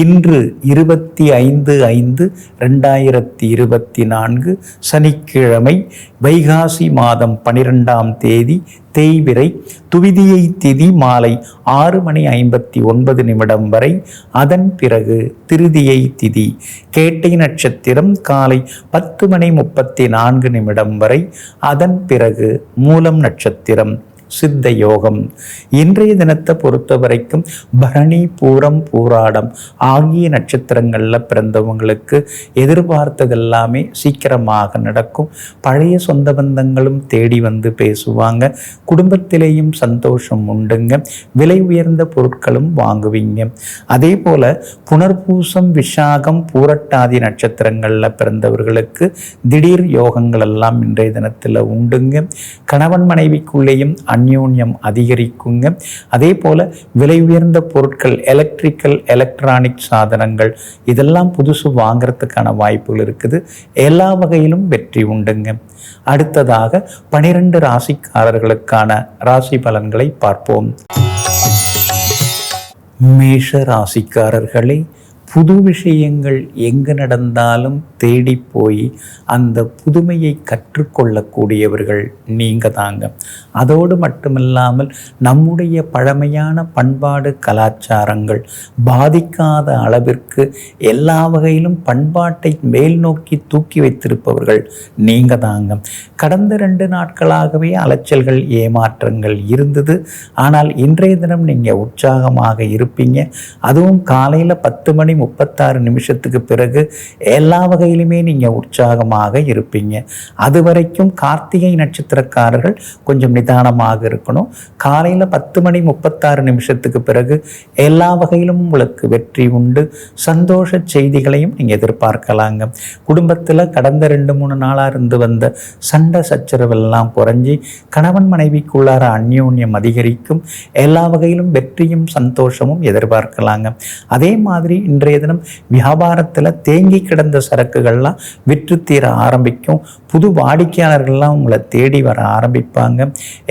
இன்று இருபத்தி ஐந்து ஐந்து ரெண்டாயிரத்தி இருபத்தி நான்கு சனிக்கிழமை வைகாசி மாதம் பனிரெண்டாம் தேதி தேய்விரை துவிதியை திதி மாலை ஆறு மணி ஐம்பத்தி ஒன்பது நிமிடம் வரை. அதன் பிறகு திருதியை திதி. கேட்டை நட்சத்திரம் காலை பத்து மணி முப்பத்தி நான்கு நிமிடம் வரை. அதன் பிறகு மூலம் நட்சத்திரம். சித்த யோகம். இன்றைய தினத்தை பொறுத்த வரைக்கும் பரணி பூரம் பூராடம் ஆகிய நட்சத்திரங்களில் பிறந்தவங்களுக்கு எதிர்பார்த்ததெல்லாமே சீக்கிரமாக நடக்கும். பழைய சொந்த பந்தங்களும் தேடி வந்து பேசுவாங்க. குடும்பத்திலேயும் சந்தோஷம் உண்டுங்க. விலை உயர்ந்த பொருட்களும் வாங்குவீங்க. அதே போல புனர்பூசம் விஷாகம் பூரட்டாதி நட்சத்திரங்களில் பிறந்தவர்களுக்கு திடீர் யோகங்கள் எல்லாம் இன்றைய தினத்தில் உண்டுங்க. கணவன் மனைவிக்குள்ளேயும் அந்யோன்யம் அதிகரிக்குங்க. அதே போல் விலை உயர்ந்த பொருட்கள் எலக்ட்ரிக்கல் எலக்ட்ரானிக் சாதனங்கள் இதெல்லாம் புதுசு வாங்கிறதுக்கான வாய்ப்புகள் இருக்குது. எல்லா வகையிலும் வெற்றி உண்டுங்க. அடுத்ததாக பனிரெண்டு ராசிக்காரர்களுக்கான ராசி பலன்களை பார்ப்போம். மேஷ ராசிக்காரர்களை புது விஷயங்கள் எங்கு நடந்தாலும் தேடி போய் அந்த புதுமையை கற்றுக்கொள்ளக்கூடியவர்கள் நீங்கள் தாங்க. அதோடு மட்டுமில்லாமல் நம்முடைய பழமையான பண்பாடு கலாச்சாரங்கள் பாதிக்காத அளவிற்கு எல்லா வகையிலும் பண்பாட்டை மேல் நோக்கி தூக்கி வைத்திருப்பவர்கள் நீங்கள் தாங்க. கடந்த ரெண்டு நாட்களாகவே அலைச்சல்கள் ஏமாற்றங்கள் இருந்தது. ஆனால் இன்றைய தினம் நீங்கள் உற்சாகமாக இருப்பீங்க. அதுவும் காலையில் பத்து மணி முப்பத்தாறு நிமிஷத்துக்கு பிறகு எல்லா வகையிலுமே நீங்கள் உற்சாகமாக இருப்பீங்க. அது வரைக்கும் கார்த்திகை நட்சத்திரக்காரர்கள் கொஞ்சம் நிதானமாக இருக்கணும். காலையில் பத்து மணி முப்பத்தாறு நிமிஷத்துக்கு பிறகு எல்லா வகையிலும் உங்களுக்கு வெற்றி உண்டு. சந்தோஷ செய்திகளையும் நீங்கள் எதிர்பார்க்கலாங்க. குடும்பத்தில் கடந்த ரெண்டு மூணு நாளாக இருந்து வந்த சண்டை சச்சரவெல்லாம் குறைஞ்சி கணவன் மனைவிக்குள்ளார அந்யோன்யம் அதிகரிக்கும். எல்லா வகையிலும் வெற்றியும் சந்தோஷமும் எதிர்பார்க்கலாங்க. அதே மாதிரி இன்றைய தினம் வியாபாரத்தில் தேங்கி கிடந்த சரக்குகள்லாம் விற்று தீர ஆரம்பிக்கும். புது வாடிக்கையாளர்கள்லாம் உங்களை தேடி வர ஆரம்பிப்பாங்க.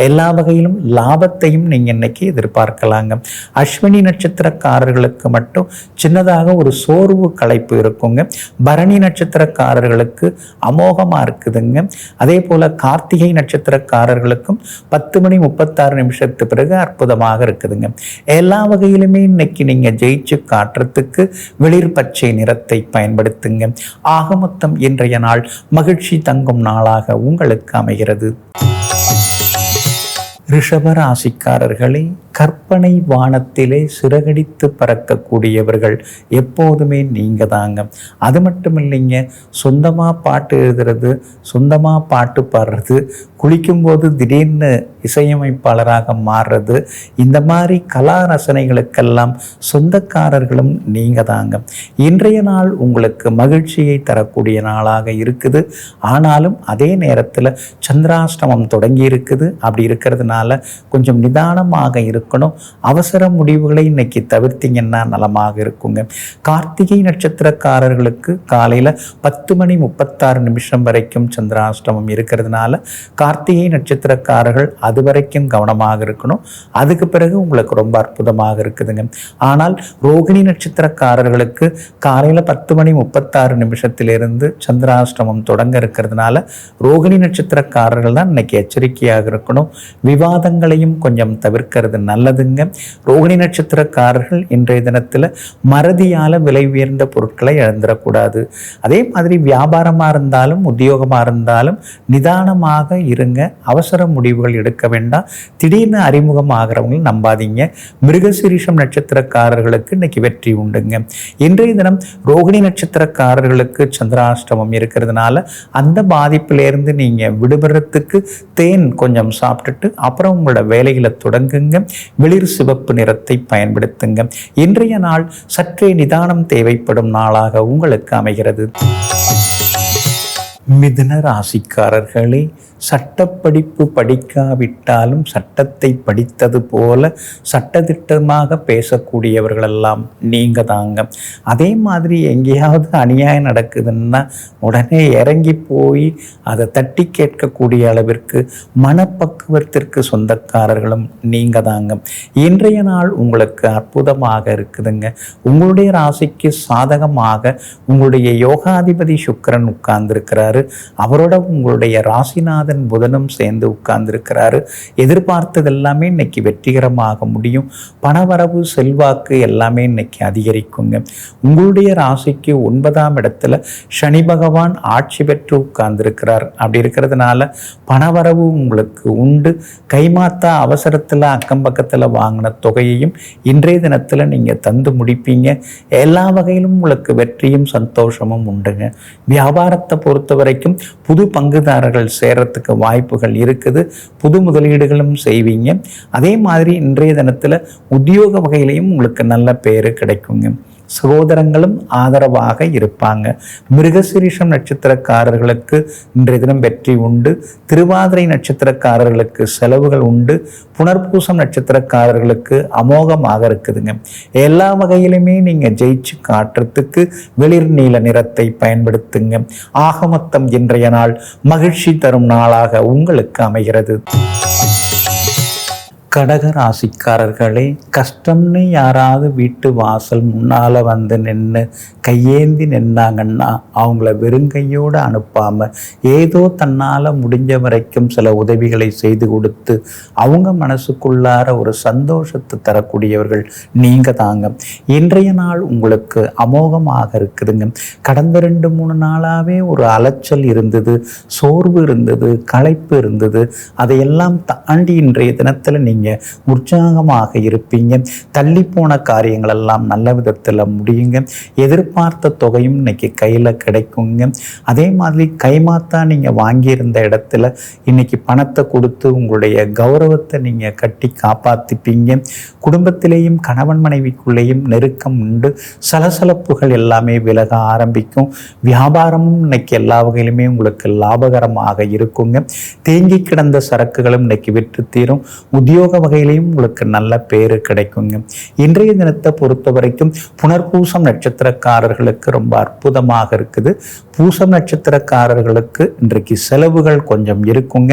எல்லா வகையிலும் லாபத்தையும் நீங்கள் இன்னைக்கு எதிர்பார்க்கலாங்க. அஸ்வினி நட்சத்திரக்காரர்களுக்கு மட்டும் சின்னதாக ஒரு சோர்வு களைப்பு இருக்குங்க. பரணி நட்சத்திரக்காரர்களுக்கு அமோகமாக இருக்குதுங்க. அதே போல் கார்த்திகை நட்சத்திரக்காரர்களுக்கும் பத்து மணி முப்பத்தாறு நிமிஷத்து பிறகு அற்புதமாக இருக்குதுங்க. எல்லா வகையிலுமே இன்னைக்கு நீங்கள் ஜெயிச்சு காட்டுறதுக்கு வெளிர் பச்சை நிறத்தை பயன்படுத்துங்க. ஆக மொத்தம் இன்றைய நாள் மகிழ்ச்சி தங்கும் நாளாக உங்களுக்கு அமைகிறது. ரிஷபராசிக்காரர்களே கற்பனை வானத்திலே சிறகடித்து பறக்கக்கூடியவர்கள் எப்போதுமே நீங்கள் தாங்க. அது மட்டும் இல்லைங்க சொந்தமாக பாட்டு எழுதுறது சொந்தமாக பாட்டு பாடுறது குளிக்கும்போது திடீர்னு இசையமைப்பாளராக மாறுறது இந்த மாதிரி கலா ரசனைகளுக்கெல்லாம் சொந்தக்காரர்களும் நீங்கள் தாங்க. இன்றைய நாள் உங்களுக்கு மகிழ்ச்சியை தரக்கூடிய நாளாக இருக்குது. ஆனாலும் அதே நேரத்தில் சந்திராஷ்டமம் தொடங்கி இருக்குது. அப்படி இருக்கிறதுனால கொஞ்சம் நிதானமாக இருக்கணும். அவசர முடிவுகளை இன்னைக்கு தவிர்த்தீங்கன்னா நலமாக இருக்குங்க. கார்த்திகை நட்சத்திரக்காரர்களுக்கு காலையில் பத்து மணி முப்பத்தாறு நிமிஷம் வரைக்கும் சந்திராஷ்டமம் இருக்கிறதுனால கார்த்திகை நட்சத்திரக்காரர்கள் அது வரைக்கும் கவனமாக இருக்கணும். அதுக்கு பிறகு உங்களுக்கு ரொம்ப அற்புதமாக இருக்குதுங்க. ஆனால் ரோகிணி நட்சத்திரக்காரர்களுக்கு காலையில் பத்து மணி முப்பத்தாறு நிமிஷத்திலிருந்து சந்திராஷ்டமம் தொடங்க இருக்கிறதுனால ரோகிணி நட்சத்திரக்காரர்கள் தான் இன்னைக்கு எச்சரிக்கையாக இருக்கணும். விவாதங்களையும் கொஞ்சம் தவிர்க்கிறது நல்லதுங்க. ரோகிணி நட்சத்திரக்காரர்கள் இன்றைய தினத்தில் மறதியால் விலை உயர்ந்த பொருட்களை இழந்துடக்கூடாது. அதே மாதிரி வியாபாரமாக இருந்தாலும் உத்தியோகமாக இருந்தாலும் நிதானமாக இருங்க. அவசர முடிவுகள் எடுக்க வேண்டாம். திடீர்னு அறிமுகம் ஆகிறவங்களும் நம்பாதீங்க. மிருகசிரீஷம் நட்சத்திரக்காரர்களுக்கு இன்னைக்கு வெற்றி உண்டுங்க. இன்றைய தினம் ரோகிணி நட்சத்திரக்காரர்களுக்கு சந்திராஷ்டமம் இருக்கிறதுனால அந்த பாதிப்பிலேருந்து நீங்கள் விடுபடுறதுக்கு தேன் கொஞ்சம் சாப்பிட்டுட்டு அப்புறம் உங்களோட வேலைகளை தொடங்குங்க. வெளிர் சிவப்பு நிறத்தை பயன்படுத்துங்க. இன்றைய நாள் சற்றே நிதானம் தேவைப்படும் நாளாக உங்களுக்கு அமைகிறது. மிதுன ராசிக்காரர்களே சட்டப்படிப்பு படிக்காவிட்டாலும் சட்டத்தை படித்தது போல சட்டத்திட்டமாக பேசக்கூடியவர்களெல்லாம் நீங்கள் தாங்க. அதே மாதிரி எங்கேயாவது அநியாயம் நடக்குதுன்னா உடனே இறங்கி போய் அதை தட்டி கேட்கக்கூடிய அளவிற்கு மனப்பக்குவத்திற்கு சொந்தக்காரர்களும் நீங்கள் தாங்க. இன்றைய நாள் உங்களுக்கு அற்புதமாக இருக்குதுங்க. உங்களுடைய ராசிக்கு சாதகமாக உங்களுடைய யோகாதிபதி சுக்கிரன் உட்கார்ந்துருக்கிறாரு. அவரோட உங்களுடைய ராசிநாதன் புதனும் சேர்ந்து உட்கார்ந்துருக்கிறாரு. எதிர்பார்த்தது எல்லாமே இன்னைக்கு வெற்றிகரமாக முடியும். பணவரவு செல்வாக்கு எல்லாமே இன்னைக்கு அதிகரிக்குங்க. உங்களுடைய ராசிக்கு ஒன்பதாம் இடத்துல சனி பகவான் ஆட்சி பெற்று உட்கார்ந்துருக்கிறார். அப்படி இருக்கிறதுனால பணவரவு உங்களுக்கு உண்டு. கைமாத்தா அவசரத்தில் அக்கம் பக்கத்தில் வாங்கின தொகையையும் இன்றைய தினத்தில் நீங்கள் தந்து முடிப்பீங்க. எல்லா வகையிலும் உங்களுக்கு வெற்றியும் சந்தோஷமும் உண்டுங்க. வியாபாரத்தை பொறுத்த வரைக்கும் புது பங்குதாரர்கள் சேரத்துக்கு வாய்ப்புகள் இருக்குது. புது முதலீடுகளும் செய்வீங்க. அதே மாதிரி இன்றைய தினத்தில் உத்தியோக வகையிலையும் உங்களுக்கு நல்ல பேர் கிடைக்குங்க. சகோதரங்களும் ஆதரவாக இருப்பாங்க. மிருகசிரீஷம் நட்சத்திரக்காரர்களுக்கு இன்றைய தினம் வெற்றி உண்டு. திருவாதிரை நட்சத்திரக்காரர்களுக்கு செலவுகள் உண்டு. புனர்பூசம் நட்சத்திரக்காரர்களுக்கு அமோகமாக இருக்குதுங்க. எல்லா வகையிலுமே நீங்கள் ஜெயிச்சு காட்டுறதுக்கு வெளிர் நீல நிறத்தை பயன்படுத்துங்க. ஆகமொத்தம் இன்றைய நாள் மகிழ்ச்சி தரும் நாளாக உங்களுக்கு அமைகிறது. கடக ராசிக்காரர்களே கஷ்டம்னு யாராவது வீட்டு வாசல் முன்னால் வந்து நின்று கையேந்தி நின்னாங்கன்னா அவங்கள வெறுங்கையோடு அனுப்பாமல் ஏதோ தன்னால் முடிஞ்ச வரைக்கும் சில உதவிகளை செய்து கொடுத்து அவங்க மனசுக்குள்ளார ஒரு சந்தோஷத்தை தரக்கூடியவர்கள் நீங்கள் தாங்க. இன்றைய நாள் உங்களுக்கு அமோகமாக இருக்குதுங்க. கடந்த ரெண்டு மூணு நாளாகவே ஒரு அலைச்சல் இருந்தது சோர்வு இருந்தது களைப்பு இருந்தது. அதையெல்லாம் தாண்டி இன்றைய தினத்தில் நீங்கள் இருப்பீங்க உற்சாகமாக இருப்பீங்க. தள்ளி போன காரியங்கள் எல்லாம் நல்ல விதத்தில் முடியுங்க. எதிர்பார்த்த தொகையும் இன்னைக்கு கையில் கிடைக்குங்க. அதே மாதிரி கைமாத்தா நீங்கள் வாங்கியிருந்த இடத்துல இன்னைக்கு பணத்தை கொடுத்து உங்களுடைய கௌரவத்தை நீங்கள் கட்டி காப்பாற்றிப்பீங்க குடும்பத்திலேயும் கணவன் மனைவிக்குள்ளேயும் நெருக்கம் உண்டு. சலசலப்புகள் எல்லாமே விலக ஆரம்பிக்கும். வியாபாரமும் இன்னைக்கு எல்லா வகையிலுமே உங்களுக்கு லாபகரமாக இருக்குங்க. தேங்கி கிடந்த சரக்குகளும் இன்னைக்கு விற்று தீரும். உத்தியோக வகையிலையும் உங்களுக்கு நல்ல பேரு கிடைக்குங்க. இன்றைய தினத்தை பொறுத்த வரைக்கும் புனர்பூசம் நட்சத்திரக்காரர்களுக்கு ரொம்ப அற்புதமாக இருக்குது. பூசம் நட்சத்திரக்காரர்களுக்கு இன்றைக்கு செலவுகள் கொஞ்சம் இருக்குங்க.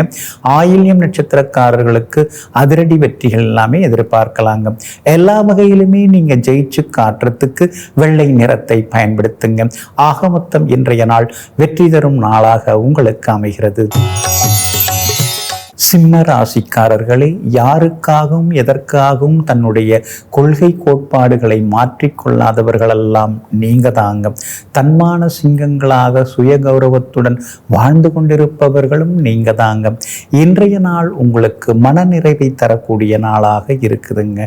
ஆயில்யம் நட்சத்திரக்காரர்களுக்கு அதிரடி வெற்றிகள் எல்லாமே எதிர்பார்க்கலாங்க. எல்லா வகையிலுமே நீங்க ஜெயிச்சு காட்டுறதுக்கு வெள்ளை நிறத்தை பயன்படுத்துங்க. ஆக மொத்தம் இன்றைய நாள் வெற்றி தரும் நாளாக உங்களுக்கு அமைகிறது. சிம்ம ராசிக்காரர்களே யாருக்காகவும் எதற்காகவும் தன்னுடைய கொள்கை கோட்பாடுகளை மாற்றிக்கொள்ளாதவர்களெல்லாம் நீங்க தாங்க. தன்மான சிங்கங்களாக சுய கௌரவத்துடன் வாழ்ந்து கொண்டிருப்பவர்களும் நீங்க தாங்க. இன்றைய நாள் உங்களுக்கு மனநிறைவை தரக்கூடிய நாளாக இருக்குதுங்க.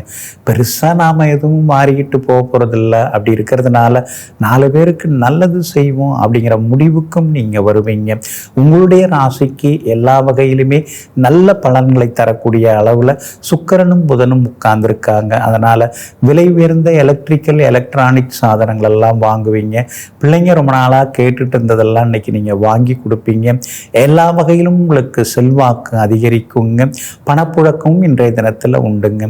பெருசாக நாம் எதுவும் மாறிக்கிட்டு போக போகிறதில்ல அப்படி இருக்கிறதுனால நாலு பேருக்கு நல்லது செய்வோம் அப்படிங்கிற முடிவுக்கும் நீங்கள் வருவீங்க. உங்களுடைய ராசிக்கு எல்லா வகையிலுமே நல்ல பலன்களை தரக்கூடிய அளவில் சுக்கரனும் புதனும் உட்கார்ந்துருக்காங்க. அதனால் விலை உயர்ந்த எலக்ட்ரிக்கல் எலக்ட்ரானிக் சாதனங்கள் எல்லாம் வாங்குவீங்க. பிள்ளைங்க ரொம்ப நாளாக கேட்டுட்டு இருந்ததெல்லாம் இன்னைக்கு நீங்கள் வாங்கி கொடுப்பீங்க. எல்லா வகையிலும் உங்களுக்கு செல்வாக்கு அதிகரிக்குங்க. பணப்புழக்கமும் இன்றைய தினத்தில் உண்டுங்க.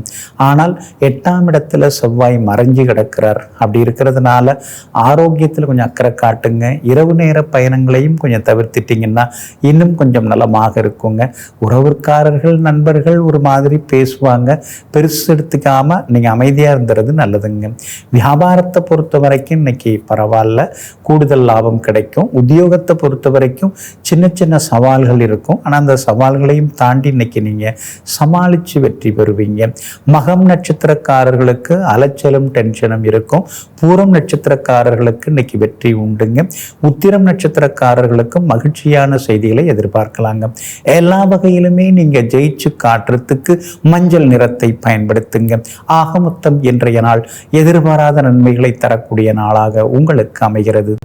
ஆனால் எட்டாம் இடத்துல செவ்வாய் மறைஞ்சு கிடக்கிறார். அப்படி இருக்கிறதுனால ஆரோக்கியத்தில் கொஞ்சம் அக்கறை காட்டுங்க. இரவு நேர பயணங்களையும் கொஞ்சம் தவிர்த்திட்டிங்கன்னா இன்னும் கொஞ்சம் நலமாக இருக்குங்க. உறவு உறவுக்காரர்கள் நண்பர்கள் ஒரு மாதிரி பேசுவாங்க. பெருசு எடுத்துக்காம நீங்கள் அமைதியாக இருந்துறது நல்லதுங்க. வியாபாரத்தை பொறுத்த வரைக்கும் இன்னைக்கு பரவாயில்ல. கூடுதல் லாபம் கிடைக்கும். உத்தியோகத்தை பொறுத்த வரைக்கும் சின்ன சின்ன சவால்கள் இருக்கும். ஆனால் அந்த சவால்களையும் தாண்டி இன்னைக்கு நீங்கள் சமாளித்து வெற்றி பெறுவீங்க. மகம் நட்சத்திரக்காரர்களுக்கு அலைச்சலும் டென்ஷனும் இருக்கும். பூரம் நட்சத்திரக்காரர்களுக்கு இன்னைக்கு வெற்றி உண்டுங்க. உத்திரம் நட்சத்திரக்காரர்களுக்கு மகிழ்ச்சியான செய்திகளை எதிர்பார்க்கலாங்க. எல்லா வகையிலும் நீங்க ஜெயிச்சு காட்டுறதுக்கு மஞ்சள் நிறத்தை பயன்படுத்துங்க. ஆக மொத்தம் இன்றைய நாள் எதிர்பாராத நன்மைகளை தரக்கூடிய நாளாக உங்களுக்கு அமைகிறது.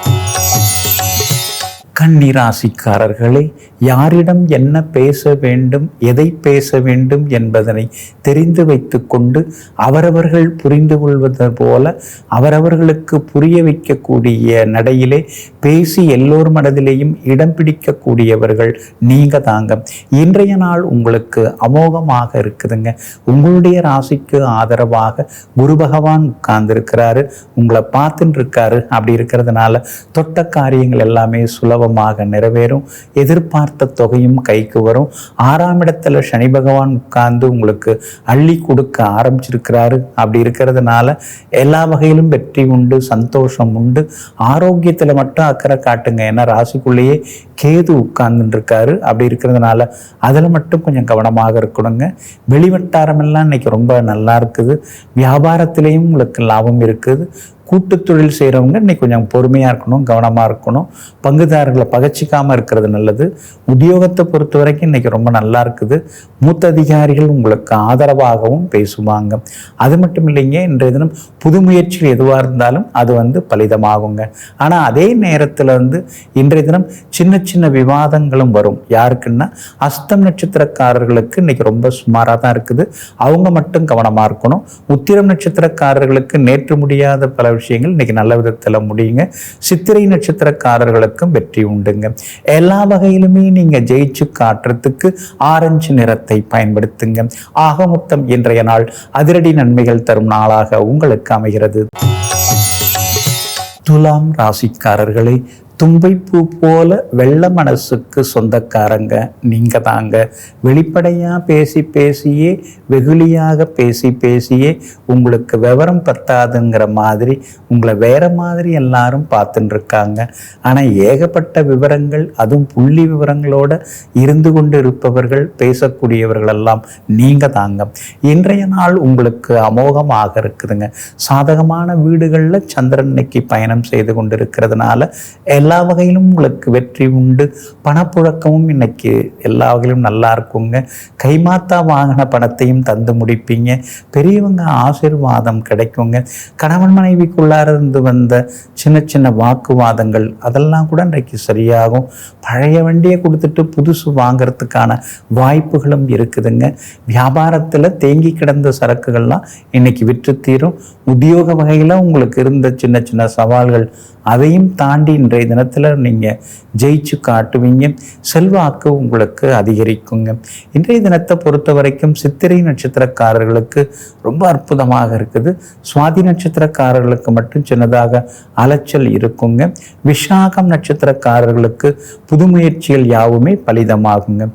கன்னிராசிக்காரர்களே யாரிடம் என்ன பேச வேண்டும் எதை பேச வேண்டும் என்பதனை தெரிந்து வைத்து கொண்டு அவரவர்கள் புரிந்து கொள்வது போல அவரவர்களுக்கு புரிய வைக்கக்கூடிய நடையிலே பேசி எல்லோர் மனதிலேயும் இடம் பிடிக்கக்கூடியவர்கள் நீங்க தாங்க. இன்றைய நாள் உங்களுக்கு அமோகமாக இருக்குதுங்க. உங்களுடைய ராசிக்கு ஆதரவாக குரு பகவான் உட்கார்ந்துருக்கிறாரு. உங்களை பார்த்துட்டு இருக்காரு. அப்படி இருக்கிறதுனால தொட்ட காரியங்கள் எல்லாமே சுலபமாக நிறைவேறும். எதிர்பார்த்த தொகையும் கைக்கு வரும். ஆறாம் இடத்துல சனி பகவான் உட்கார்ந்து உங்களுக்கு அள்ளி கொடுக்க ஆரம்பிச்சிருக்கிறாரு. அப்படி இருக்கிறதுனால எல்லா வகையிலும் வெற்றி உண்டு சந்தோஷம் உண்டு. ஆரோக்கியத்தில் மட்டும் அக்கறை காட்டுங்க. ஏன்னா ராசிக்குள்ளேயே கேது உட்கார்ந்துட்டு இருக்காரு அப்படி இருக்கிறதுனால அதில் மட்டும் கொஞ்சம் கவனமாக இருக்கணுங்க. வெளிவட்டாரமெல்லாம் இன்னைக்கு ரொம்ப நல்லா இருக்குது. வியாபாரத்திலையும் உங்களுக்கு லாபம் இருக்குது. கூட்டு தொழில் செய்கிறவங்க இன்னைக்கு கொஞ்சம் பொறுமையாக இருக்கணும் கவனமாக இருக்கணும். பங்குதாரர்களை பகச்சிக்காமல் இருக்கிறது நல்லது. உத்தியோகத்தை பொறுத்த வரைக்கும் இன்னைக்கு ரொம்ப நல்லா இருக்குது. மூத்த அதிகாரிகள் உங்களுக்கு ஆதரவாகவும் பேசுவாங்க. அது மட்டும் இல்லைங்க இன்றைய தினம் புது முயற்சிகள் எதுவாக இருந்தாலும் அது வந்து பலிதமாகுங்க. ஆனால் அதே நேரத்தில் வந்து இன்றைய தினம் சின்ன சின்ன விவாதங்களும் வரும். யாருக்குன்னா அஸ்தம் நட்சத்திரக்காரர்களுக்கு இன்னைக்கு ரொம்ப சுமாராக தான் இருக்குது. அவங்க மட்டும் கவனமாக இருக்கணும். உத்திரம் நட்சத்திரக்காரர்களுக்கு நேற்று முடியாத பல விஷயங்கள் இன்னைக்கு நல்ல விதத்தில் முடியுங்க. சித்திரை நட்சத்திரக்காரர்களுக்கும் வெற்றி உண்டுங்க. எல்லா வகையிலுமே நீங்க ஜெயிச்சு காட்டுறதுக்கு ஆரஞ்சு நிறத்தை பயன்படுத்துங்க. ஆக மொத்தம் இன்றைய நாள் அதிரடி நன்மைகள் தரும் நாளாக உங்களுக்கு அமைகிறது. துலாம் ராசிக்காரர்களே தும்பைப்பூ போல வெள்ள மனசுக்கு சொந்தக்காரங்க நீங்கள் தாங்க. வெளிப்படையாக பேசி பேசியே வெகுளியாக பேசி பேசியே உங்களுக்கு விவரம் பத்தாதுங்கிற மாதிரி உங்களை வேற மாதிரி எல்லாரும் பார்த்துட்டுருக்காங்க இருக்காங்க ஏகப்பட்ட விவரங்கள் அதுவும் புள்ளி விவரங்களோட இருந்து கொண்டு இருப்பவர்கள் பேசக்கூடியவர்களெல்லாம் நீங்கள் தாங்க. இன்றைய நாள் உங்களுக்கு அமோகமாக இருக்குதுங்க. சாதகமான வீடுகளில் சந்திரன் இன்னைக்கு பயணம் செய்து கொண்டு இருக்கிறதுனால எல்லாம் எல்லா வகையிலும் உங்களுக்கு வெற்றி உண்டு. பணப்புழக்கமும் இன்னைக்கு எல்லா வகையிலும் நல்லா இருக்குங்க. கைமாத்தா வாங்கின பணத்தையும் தந்து முடிப்பீங்க. பெரியவங்க ஆசீர்வாதம் கிடைக்குங்க. கணவன் மனைவிக்குள்ளார இருந்து வந்த சின்ன சின்ன வாக்குவாதங்கள் அதெல்லாம் கூட இன்றைக்கு சரியாகும். பழைய வண்டியை கொடுத்துட்டு புதுசு வாங்கிறதுக்கான வாய்ப்புகளும் இருக்குதுங்க. வியாபாரத்தில் தேங்கி கிடந்த சரக்குகள்லாம் இன்னைக்கு விற்று தீரும். உத்தியோக வகையில் உங்களுக்கு இருந்த சின்ன சின்ன சவால்கள் அதையும் தாண்டி இன்றைய தினத்தில் நீங்கள் ஜெயிச்சு காட்டுவீங்க. செல்வாக்கு உங்களுக்கு அதிகரிக்குங்க. இன்றைய தினத்தை பொறுத்த வரைக்கும் சித்திரை நட்சத்திரக்காரர்களுக்கு ரொம்ப அற்புதமாக இருக்குது. சுவாதி நட்சத்திரக்காரர்களுக்கு மட்டும் சின்னதாக அலைச்சல் இருக்குங்க. விஷாகம் நட்சத்திரக்காரர்களுக்கு புது முயற்சிகள் யாவுமே பலிதமாகுங்க.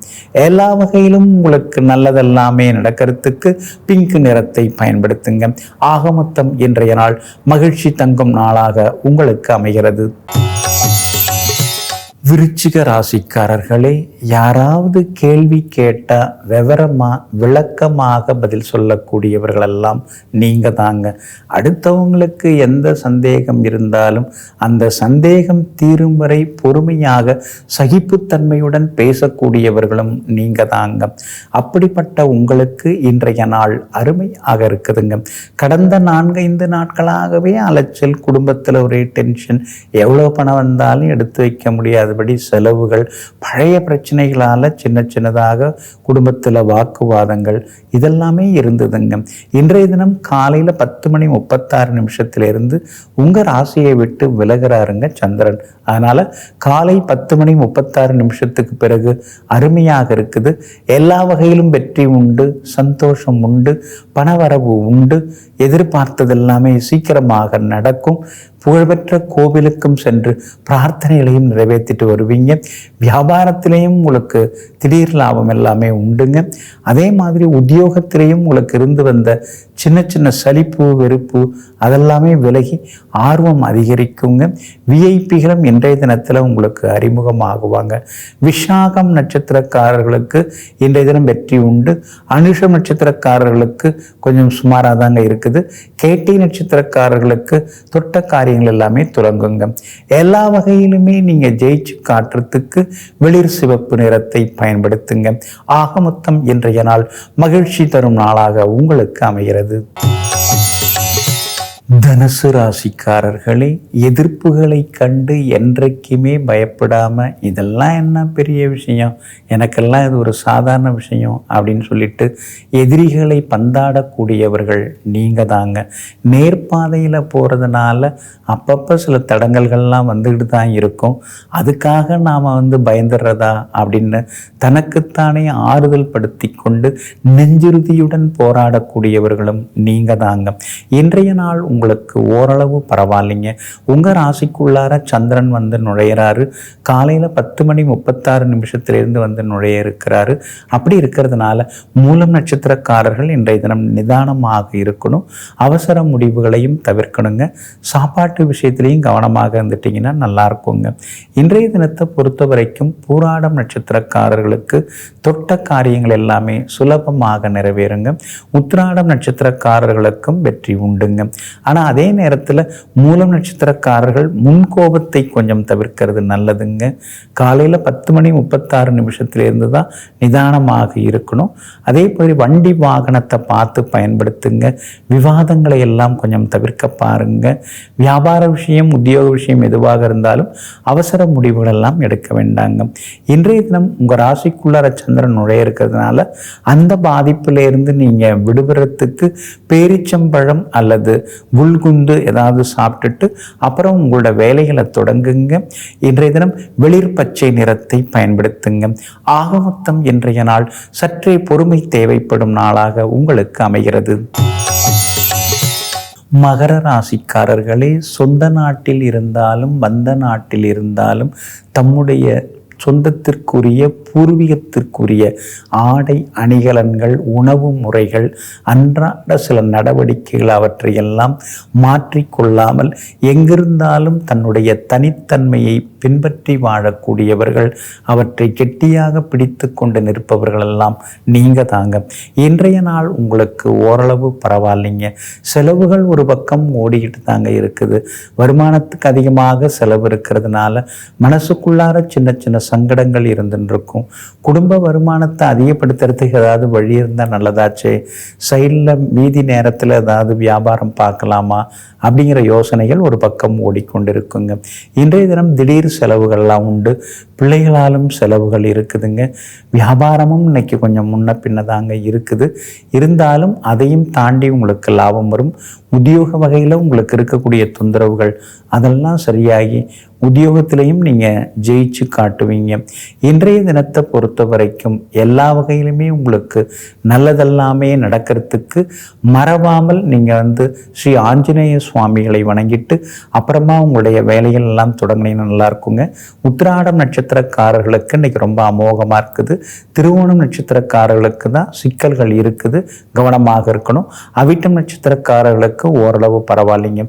எல்லா வகையிலும் உங்களுக்கு நல்லதெல்லாமே நடக்கிறதுக்கு பிங்க் நிறத்தை பயன்படுத்துங்க. ஆகமொத்தம் இன்றைய நாள் மகிழ்ச்சி தங்கும் நாளாக உங்களுக்கு அமைகிறது. விருச்சிக ராசிக்காரர்களே யாராவது கேள்வி கேட்டால் விவரமாக விளக்கமாக பதில் சொல்லக்கூடியவர்களெல்லாம் நீங்கள் தாங்க. அடுத்தவங்களுக்கு எந்த சந்தேகம் இருந்தாலும் அந்த சந்தேகம் தீரும் வரை பொறுமையாக சகிப்புத்தன்மையுடன் பேசக்கூடியவர்களும் நீங்கள் தாங்க. அப்படிப்பட்ட உங்களுக்கு இன்றைய நாள் அருமையாக இருக்குதுங்க. கடந்த நான்கைந்து நாட்களாகவே அலைச்சல் குடும்பத்தில் ஒரே டென்ஷன் எவ்வளோ பணம் வந்தாலும் எடுத்து வைக்க முடியாது. முடியாதபடி செலவுகள் பழைய பிரச்சனைகளால் சின்ன சின்னதாக குடும்பத்தில் வாக்குவாதங்கள் இதெல்லாமே இருந்ததுங்க. இன்றைய தினம் காலையில் பத்து மணி முப்பத்தாறு நிமிஷத்திலிருந்து உங்கள் ராசியை விட்டு விலகிறாருங்க சந்திரன். அதனால் காலை பத்து மணி முப்பத்தாறு நிமிஷத்துக்கு பிறகு அருமையாக இருக்குது. எல்லா வகையிலும் வெற்றி உண்டு சந்தோஷம் உண்டு பணவரவு உண்டு எதிர்பார்த்தது எல்லாமே சீக்கிரமாக நடக்கும். புகழ்பெற்ற கோவிலுக்கும் சென்று பிரார்த்தனைகளையும் நிறைவேற்றிட்டு வருவீங்க. வியாபாரத்திலையும் உங்களுக்கு திடீர் லாபம் எல்லாமே உண்டுங்க. அதே மாதிரி உத்தியோகத்திலையும் உங்களுக்கு இருந்து வந்த சின்ன சின்ன சலிப்பு வெறுப்பு அதெல்லாமே விலகி ஆர்வம் அதிகரிக்குங்க. விஐபிகளும் இன்றைய தினத்தில் உங்களுக்கு அறிமுகமாகுவாங்க. விஷாகம் நட்சத்திரக்காரர்களுக்கு இன்றைய தினம் வெற்றி உண்டு. அனுஷம் நட்சத்திரக்காரர்களுக்கு கொஞ்சம் சுமாராக தாங்க இருக்குது. கேட்டி நட்சத்திரக்காரர்களுக்கு தொட்ட காரியங்கள் எல்லாமே துறங்குங்க. எல்லா வகையிலுமே நீங்கள் ஜெயிச்சு காட்டுறதுக்கு வெளிர் சிவப்பு நிறத்தை பயன்படுத்துங்க. ஆக மொத்தம் இன்றைய நாள் மகிழ்ச்சி தரும் நாளாக உங்களுக்கு அமைகிறது. தனுசு ராசிக்காரர்களே எதிர்ப்புகளை கண்டு என்றைக்குமே பயப்படாமல் இதெல்லாம் என்ன பெரிய விஷயம்? எனக்கெல்லாம் இது ஒரு சாதாரண விஷயம் அப்படின்னு சொல்லிட்டு எதிரிகளை பந்தாடக்கூடியவர்கள் நீங்கள் தாங்க. நேர்பாதையில் போகிறதுனால அப்பப்போ சில தடங்கல்கள்லாம் வந்துக்கிட்டு தான் இருக்கும். அதுக்காக நாம் வந்து பயந்துடுறதா அப்படின்னு தனக்குத்தானே ஆறுதல் படுத்தி கொண்டு நெஞ்சுறுதியுடன் போராடக்கூடியவர்களும் நீங்கள் தாங்க. இன்றைய நாள் உங்கள் உங்களுக்கு ஓரளவு பரவாயில்லைங்க. உங்கள் ராசிக்குள்ளார சந்திரன் வந்து நுழையிறாரு. காலையில் பத்து மணி முப்பத்தாறு நிமிஷத்துலேருந்து வந்து நுழைய இருக்கிறாரு அப்படி இருக்கிறதுனால மூலம் நட்சத்திரக்காரர்கள் இன்றைய தினம் நிதானமாக இருக்கணும். அவசர முடிவுகளையும் தவிர்க்கணுங்க. சாப்பாட்டு விஷயத்திலையும் கவனமாக இருந்துட்டிங்கன்னா நல்லா இருக்குங்க இன்றைய தினத்தை பொறுத்த வரைக்கும் பூராடம் நட்சத்திரக்காரர்களுக்கு தொட்ட காரியங்கள் எல்லாமே சுலபமாக நிறைவேறுங்க. உத்திராடம் நட்சத்திரக்காரர்களுக்கும் வெற்றி உண்டுங்க. ஆனால் அதே நேரத்தில் மூலம் நட்சத்திரக்காரர்கள் முன்கோபத்தை கொஞ்சம் தவிர்க்கிறது நல்லதுங்க. காலையில் பத்து மணி முப்பத்தாறு நிமிஷத்துலேருந்து தான் நிதானமாக இருக்கணும். அதே மாதிரி வண்டி வாகனத்தை பார்த்து பயன்படுத்துங்க. விவாதங்களை எல்லாம் கொஞ்சம் தவிர்க்க பாருங்க. வியாபார விஷயம் உத்தியோக விஷயம் எதுவாக இருந்தாலும் அவசர முடிவுகளெல்லாம் எடுக்க வேண்டாங்க. இன்றைய தினம் உங்கள் ராசிக்குள்ளார சந்திரன் நுழைய இருக்கிறதுனால அந்த பாதிப்பிலிருந்து நீங்கள் விடுபடுறதுக்கு பேரிச்சம்பழம் அல்லது புல்குந்து ஏதாவது சாப்பிட்டுட்டு அப்புறம் உங்களோட வேலைகளை தொடங்குங்க. இன்றைய தினம் வெளிர் பச்சை நிறத்தை பயன்படுத்துங்க. ஆகமொத்தம் இன்றைய நாள் சற்றே பொறுமை தேவைப்படும் நாளாக உங்களுக்கு அமைகிறது. மகர ராசிக்காரர்களே சொந்த நாட்டில் இருந்தாலும் வந்த நாட்டில் இருந்தாலும் தம்முடைய சொந்தத்திற்குரிய பூர்வீகத்திற்குரிய ஆடை அணிகலன்கள் உணவு முறைகள் அன்றாட சில நடவடிக்கைகள் அவற்றையெல்லாம் மாற்றிக்கொள்ளாமல் எங்கிருந்தாலும் தன்னுடைய தனித்தன்மையை பின்பற்றி வாழக்கூடியவர்கள் அவற்றை கெட்டியாக பிடித்து கொண்டு நிற்பவர்களெல்லாம் நீங்க தாங்க. இன்றைய நாள் உங்களுக்கு ஓரளவு பரவாயில்லைங்க. செலவுகள் ஒரு பக்கம் ஓடிக்கிட்டு தாங்க இருக்குது. வருமானத்துக்கு அதிகமாக செலவு இருக்கிறதுனால மனசுக்குள்ளார சின்ன சின்ன சங்கடங்கள் இருந்துருக்கும் குடும்ப வருமானத்தை அதிகப்படுத்துறதுக்கு ஏதாவது வழி இருந்தால் நல்லதாச்சே. சைடில் மீதி நேரத்தில் ஏதாவது வியாபாரம் பார்க்கலாமா? அப்படிங்கிற யோசனைகள் ஒரு பக்கம் ஓடிக்கொண்டிருக்குங்க. இன்றைய தினம் திடீர் செலவுகள்லாம் உண்டு. பிள்ளைகளாலும் செலவுகள் இருக்குதுங்க. வியாபாரமும் இன்னைக்கு கொஞ்சம் முன்ன பின்னதாங்க இருக்குது. இருந்தாலும் அதையும் தாண்டி உங்களுக்கு லாபம் வரும். உத்தியோக வகையில் உங்களுக்கு இருக்கக்கூடிய தொந்தரவுகள் அதெல்லாம் சரியாகி உத்தியோகத்திலையும் நீங்கள் ஜெயிச்சு காட்டுவீங்க. இன்றைய தினத்தை பொறுத்த வரைக்கும் எல்லா வகையிலுமே உங்களுக்கு நல்லதெல்லாமே நடக்கிறதுக்கு மறவாமல் நீங்கள் வந்து ஸ்ரீ ஆஞ்சநேய சுவாமிகளை வணங்கிட்டு அப்புறமா உங்களுடைய வேலைகள் எல்லாம் தொடங்கினீங்கன்னா நல்லா இருக்குங்க. உத்திராடம் நட்சத்திரக்காரர்களுக்கு இன்னைக்கு ரொம்ப அமோகமாக இருக்குது. திருவோணம் நட்சத்திரக்காரர்களுக்கு தான் சிக்கல்கள் இருக்குது. கவனமாக இருக்கணும். அவிட்டம் நட்சத்திரக்காரர்களுக்கு ஓரளவு பரவாயில்லைங்க.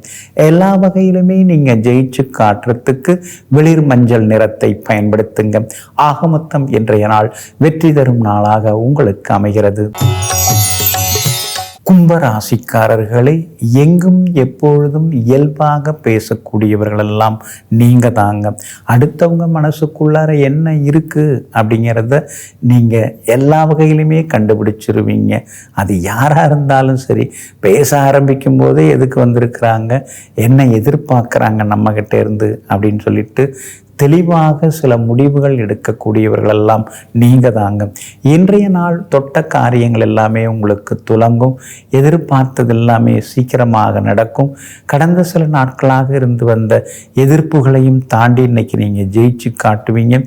எல்லா வகையிலுமே நீங்கள் ஜெயிச்சு காட்டுறதுக்கு வெளிர் மஞ்சள் நிறத்தை பயன்படுத்துங்க. ஆகமொத்தம் இன்றைய நாள் வெற்றி தரும் நாளாக உங்களுக்கு அமைகிறது. கும்பராசிக்காரர்களை எங்கும் எப்பொழுதும் இயல்பாக பேசக்கூடியவர்களெல்லாம் நீங்கள் தாங்க. அடுத்தவங்க மனசுக்குள்ளார என்ன இருக்குது அப்படிங்கிறத நீங்கள் எல்லா வகையிலுமே கண்டுபிடிச்சிருவீங்க. அது யாராக இருந்தாலும் சரி பேச ஆரம்பிக்கும் போதே எதுக்கு வந்திருக்கிறாங்க என்ன எதிர்பார்க்குறாங்க நம்மக்கிட்ட இருந்து அப்படின்னு சொல்லிட்டு தெளிவாக சில முடிவுகள் எடுக்கக்கூடியவர்களெல்லாம் நீங்க தாங்க இன்றைய நாள் தொட்ட காரியங்கள் எல்லாமே உங்களுக்கு துலங்கும். எதிர்பார்த்தது எல்லாமே சீக்கிரமாக நடக்கும். கடந்த சில நாட்களாக இருந்து வந்த எதிர்ப்புகளையும் தாண்டி இன்னைக்கு நீங்கள் ஜெயிச்சு காட்டுவீங்க.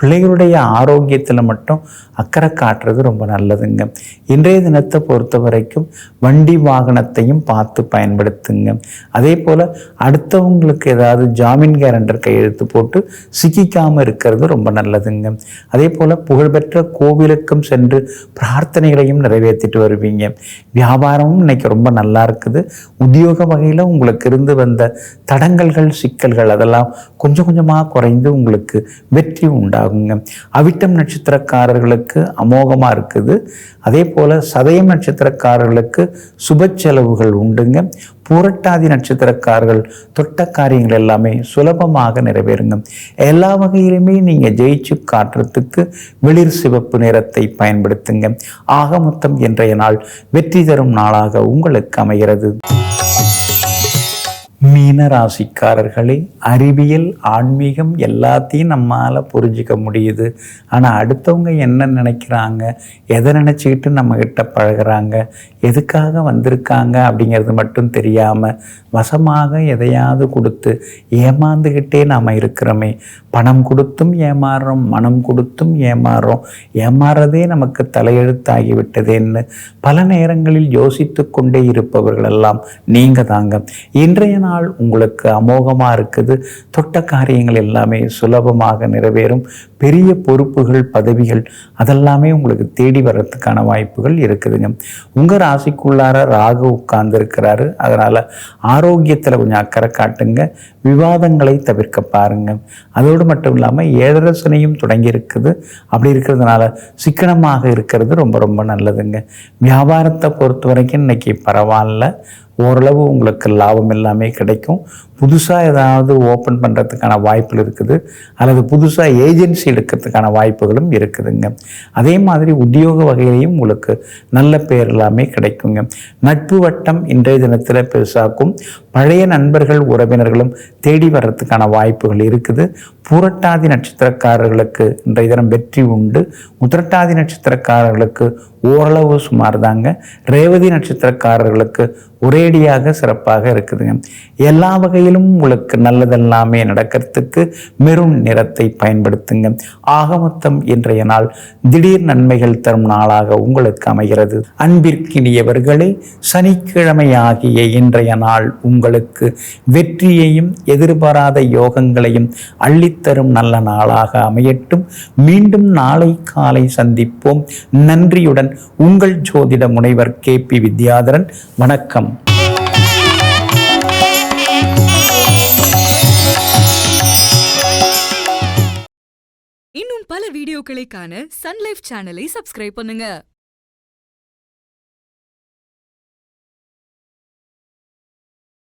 பிள்ளைகளுடைய ஆரோக்கியத்தில் மட்டும் அக்கறை காட்டுறது ரொம்ப நல்லதுங்க. இன்றைய தினத்தை பொறுத்த வரைக்கும் வண்டி வாகனத்தையும் பார்த்து பயன்படுத்துங்க. அதே போல் அடுத்தவங்களுக்கு ஏதாவது ஜாமீன் கேரண்டர் கையெழுத்து போட்டு சிக்கிக்காமல் இருக்கிறது ரொம்ப நல்லதுங்க. அதே போல் புகழ்பெற்ற கோவிலுக்கும் சென்று பிரார்த்தனைகளையும் நிறைவேற்றிட்டு வருவீங்க. வியாபாரமும் இன்னைக்கு ரொம்ப நல்லா இருக்குது. உத்தியோக வகையில் உங்களுக்கு இருந்து வந்த தடங்கல்கள் சிக்கல்கள் அதெல்லாம் கொஞ்சம் கொஞ்சமாக குறைந்து உங்களுக்கு வெற்றி உண்டாகுங்க. அவிட்டம் நட்சத்திரக்காரர்களுக்கு அமோகமாக இருக்குது. அதே போல் சதயம் நட்சத்திரக்காரர்களுக்கு சுப செலவுகள் உண்டுங்க. பூரட்டாதி நட்சத்திரக்காரர்கள் தொட்ட காரியங்கள் எல்லாமே சுலபமாக நிறைவேறுங்க. எல்லா வகையிலுமே நீங்கள் ஜெயிச்சு காட்டுறதுக்கு வெளிர் சிவப்பு நிறத்தை பயன்படுத்துங்க. ஆக மொத்தம் இன்றைய நாள் வெற்றி தரும் நாளாக உங்களுக்கு அமைகிறது. மீன ராசிக்காரர்களே அறிவியல் ஆன்மீகம் எல்லாத்தையும் நம்மால் புரிஞ்சிக்க முடியுது. ஆனால் அடுத்தவங்க என்ன நினைக்கிறாங்க? எதை நினச்சிக்கிட்டு நம்மக்கிட்ட பழகுறாங்க? எதுக்காக வந்திருக்காங்க அப்படிங்கிறது மட்டும் தெரியாமல் வசமாக எதையாவது கொடுத்து ஏமாந்துக்கிட்டே நாம் இருக்கிறோமே. பணம் கொடுத்தும் ஏமாறுறோம் மனம் கொடுத்தும் ஏமாறுறோம். ஏமாறுறதே நமக்கு தலையெழுத்தாகிவிட்டதேன்னு பல நேரங்களில் யோசித்து கொண்டே இருப்பவர்களெல்லாம் நீங்கள் தாங்க இன்றைய நாள் உங்களுக்கு அமோகமாக இருக்குது. தொட்ட காரியங்கள் எல்லாமே சுலபமாக நிறைவேறும். பெரிய பொறுப்புகள் பதவிகள் அதெல்லாமே உங்களுக்கு தேடி வர்றதுக்கான வாய்ப்புகள் இருக்குதுங்க. உங்கள் ராசிக்குள்ளார ராகு உட்கார்ந்துருக்கிறாரு. அதனால் ஆரோக்கியத்தில் கொஞ்சம் அக்கறை காட்டுங்க. விவாதங்களை தவிர்க்க பாருங்க. அதோடு மட்டும் இல்லாமல் ஏழரசனையும் தொடங்கி இருக்குது. அப்படி இருக்கிறதுனால சிக்கனமாக இருக்கிறது ரொம்ப ரொம்ப நல்லதுங்க. வியாபாரத்தை பொறுத்த வரைக்கும் இன்னைக்கு பரவாயில்ல. ஓரளவு உங்களுக்கு லாபம் எல்லாமே கிடைக்கும். புதுசாக ஏதாவது ஓப்பன் பண்ணுறதுக்கான வாய்ப்புகள் இருக்குது. அல்லது புதுசாக ஏஜென்சி எடுக்கிறதுக்கான வாய்ப்புகளும் இருக்குதுங்க. அதே மாதிரி உத்தியோக வகையிலையும் உங்களுக்கு நல்ல பேர் எல்லாமே கிடைக்குங்க. நட்பு வட்டம் இன்றைய தினத்தில் பெருசாக்கும். பழைய நண்பர்கள் உறவினர்களும் தேடி வர்றதுக்கான வாய்ப்புகள் இருக்குது. புரட்டாதி நட்சத்திரக்காரர்களுக்கு இன்றைய தினம் வெற்றி உண்டு. உத்திரட்டாதி நட்சத்திரக்காரர்களுக்கு ஓரளவு சுமார் தாங்க ரேவதி நட்சத்திரக்காரர்களுக்கு ஒரேடியாக சிறப்பாக இருக்குதுங்க. எல்லா வகையிலும் உங்களுக்கு நல்லதெல்லாமே நடக்கிறதுக்கு மெரும் நிறத்தை பயன்படுத்துங்க. ஆகமொத்தம் இன்றைய நாள் திடீர் நன்மைகள் தரும் நாளாக உங்களுக்கு அமைகிறது. அன்பிற்கினியவர்களே சனிக்கிழமை ஆகிய இன்றைய நாள் உங்களுக்கு வெற்றியையும் எதிர்பாராத யோகங்களையும் அள்ளித்தரும் நல்ல நாளாக அமையட்டும். மீண்டும் நாளை காலை சந்திப்போம். நன்றியுடன் உங்கள் ஜோதிட முனைவர் கே பி வித்யாதரன் வணக்கம். இன்னும் பல வீடியோக்களை காண சன்லைஃப் சேனலை சப்ஸ்கிரைப் பண்ணுங்க.